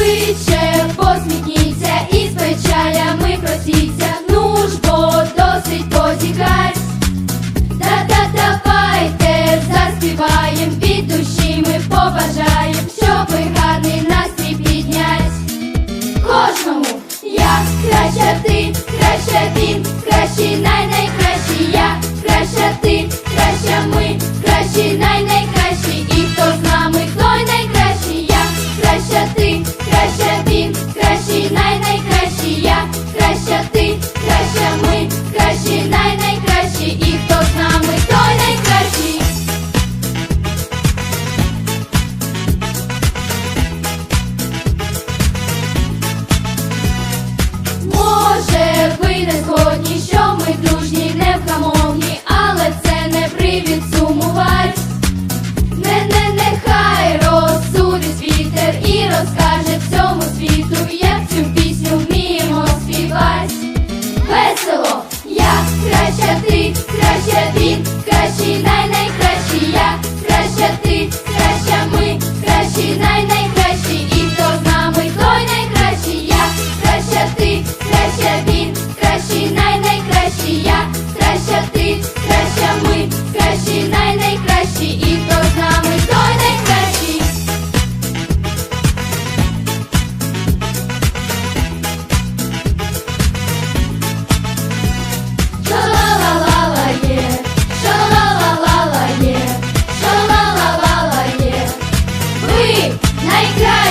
швидше посміхніться і з печалями простіться, ну ж бо досить позіхать. Та-та давайте заспіваєм від душі ми побажаєм, щоб гарний настрій піднять. Кожному я краще ти, краще він, краще. Перше ми в кращій краще ти, краще він. Nightclub.